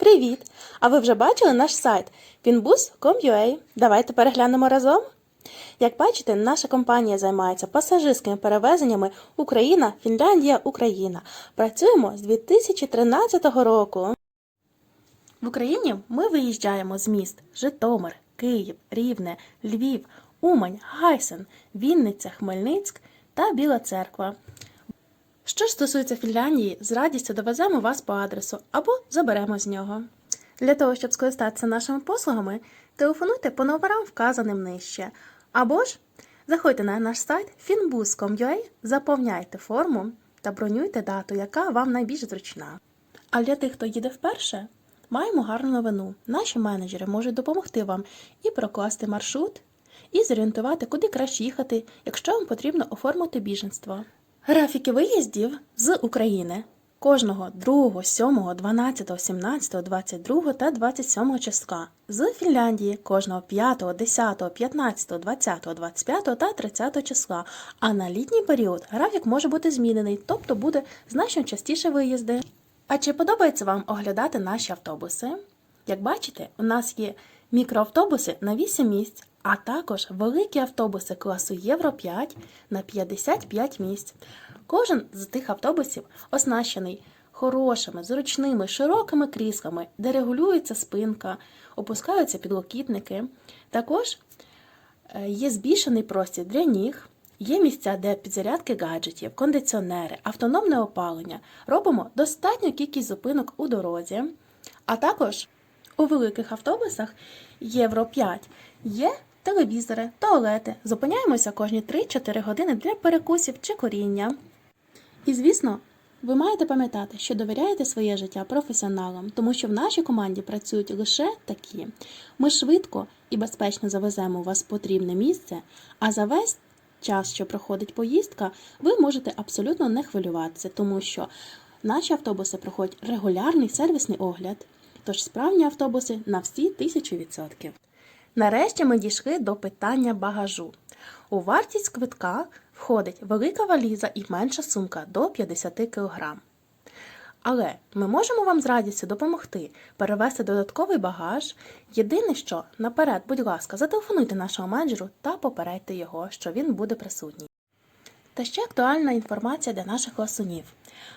Привіт! А ви вже бачили наш сайт finbus.com.ua? Давайте переглянемо разом. Як бачите, наша компанія займається пасажирськими перевезеннями Україна, Фінляндія, Україна. Працюємо з 2013 року. В Україні ми виїжджаємо з міст Житомир, Київ, Рівне, Львів, Умань, Гайсен, Вінниця, Хмельницьк та Біла Церква. Що ж стосується Фінляндії, з радістю довеземо вас по адресу або заберемо з нього. Для того, щоб скористатися нашими послугами, телефонуйте по номерам, вказаним нижче. Або ж заходьте на наш сайт finbus.com.ua, заповняйте форму та бронюйте дату, яка вам найбільш зручна. А для тих, хто їде вперше, маємо гарну новину. Наші менеджери можуть допомогти вам і прокласти маршрут, і зорієнтувати, куди краще їхати, якщо вам потрібно оформити біженство. Графіки виїздів з України кожного 2, 7, 12, 17, 22 та 27 числа. З Фінляндії кожного 5, 10, 15, 20, 25 та 30 числа. А на літній період графік може бути змінений, тобто буде значно частіше виїзди. А чи подобається вам оглядати наші автобуси? Як бачите, у нас є мікроавтобуси на 8 місць, а також великі автобуси класу Євро 5 на 55 місць. Кожен з тих автобусів оснащений хорошими, зручними, широкими кріслами, де регулюється спинка, опускаються підлокітники. Також е, є збільшений простір для ніг. Є місця, де підзарядки гаджетів, кондиціонери, автономне опалення. Робимо достатню кількість зупинок у дорозі. А також у великих автобусах Євро 5 є телевізори, туалети. Зупиняємося кожні 3-4 години для перекусів чи коріння. І звісно, ви маєте пам'ятати, що довіряєте своє життя професіоналам, тому що в нашій команді працюють лише такі. Ми швидко і безпечно завеземо у вас потрібне місце, а за весь час, що проходить поїздка, ви можете абсолютно не хвилюватися, тому що наші автобуси проходять регулярний сервісний огляд, тож справні автобуси на всі тисячу відсотків. Нарешті ми дійшли до питання багажу. У вартість квитка входить велика валіза і менша сумка до 50 кг. Але ми можемо вам з радістю допомогти перевести додатковий багаж. Єдине, що наперед, будь ласка, зателефонуйте нашого менеджеру та попередьте його, що він буде присутній. Та ще актуальна інформація для наших ласунів.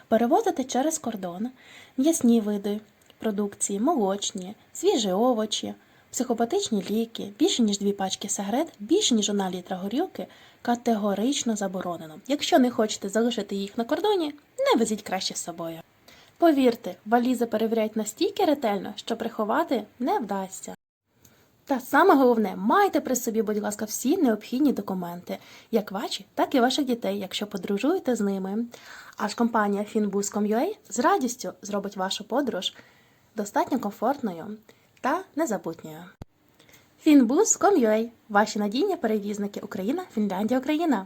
Перевозити через кордон м'ясні види продукції, молочні, свіжі овочі, психопатичні ліки, більше ніж дві пачки сигарет, більше ніж одна літра горілки категорично заборонено. Якщо не хочете залишити їх на кордоні, не везіть краще з собою. Повірте, валізи перевіряють настільки ретельно, що приховати не вдасться. Та саме головне, майте при собі, будь ласка, всі необхідні документи, як ваші, так і ваших дітей, якщо подорожуєте з ними. Аж компанія Finbus.com.ua з радістю зробить вашу подорож достатньо комфортною та незабутньою. Finbus.com.ua – ваші надійні перевізники Україна, Фінляндія, Україна.